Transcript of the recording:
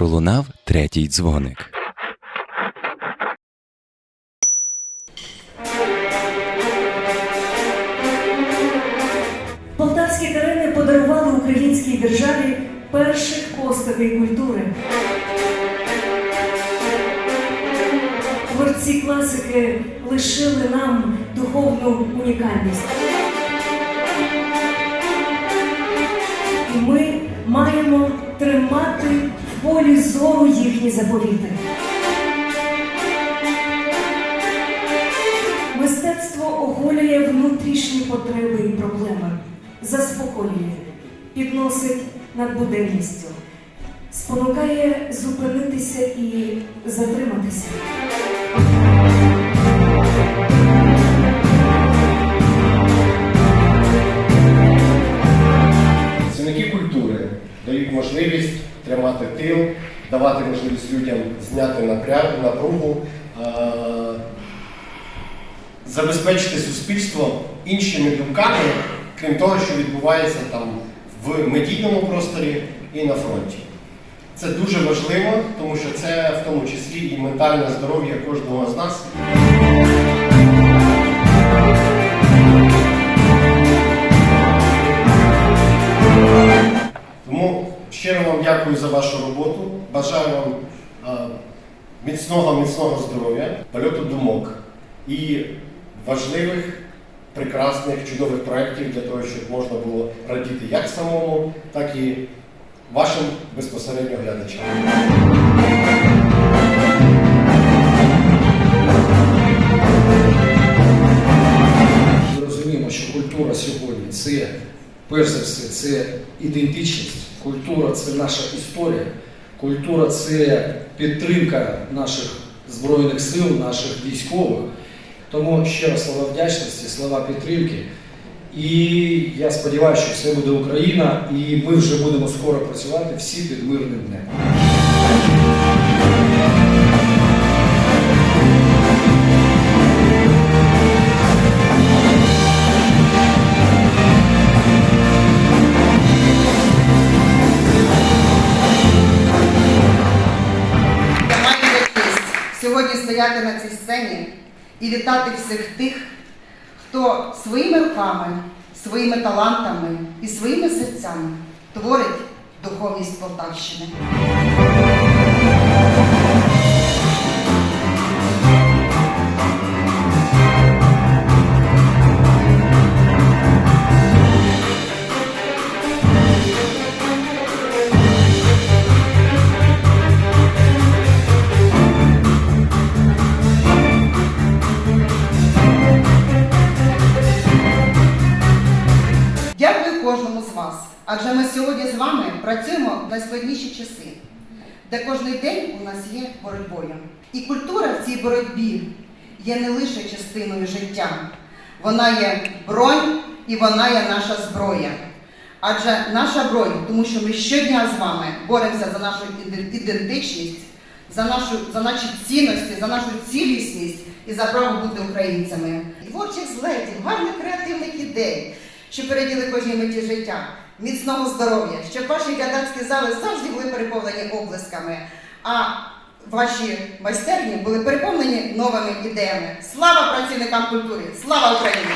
пролунав третій дзвоник. Полтавські терени подарували українській державі перших постатей культури. Творці класики лишили нам духовну унікальність. І ми маємо тримати полі зору їхні заповіти. Мистецтво оголює внутрішні потреби і проблеми, заспокоює, підносить над буденністю, спонукає зупинитися тил, давати можливість людям зняти напряг, напругу, забезпечити суспільство іншими думками, крім того, що відбувається там в медійному просторі і на фронті. Це дуже важливо, тому що це в тому числі і ментальне здоров'я кожного з нас. Щиро вам дякую за вашу роботу. Бажаю вам е, міцного, міцного здоров'я, польоту думок і важливих, прекрасних, чудових проєктів для того, щоб можна було радіти як самому, так і вашим безпосередньо глядачам. Ми розуміємо, що культура сьогодні це перш за все це ідентичність, культура це наша історія, культура це підтримка наших збройних сил, наших військових. Тому ще раз слова вдячності, слова підтримки. І я сподіваюся, що все буде Україна, і ми вже будемо скоро працювати всі під мирним днем. Стояти на цій сцені і вітати всіх тих, хто своїми руками, своїми талантами і своїми серцями творить духовність Полтавщини. Адже ми сьогодні з вами працюємо в найскладніші часи, де кожен день у нас є боротьбою. І культура в цій боротьбі є не лише частиною життя, вона є бронь і вона є наша зброя. Адже наша бронь, тому що ми щодня з вами боремося за нашу ідентичність, за, нашу, за наші цінності, за нашу цілісність і за право бути українцями. Творчих злетів, гарних креативних ідей, що переділи кожній меті життя, міцного здоров'я, щоб ваші глядацькі зали завжди були переповнені облисками, а ваші майстерні були переповнені новими ідеями. Слава працівникам культури! Слава Україні!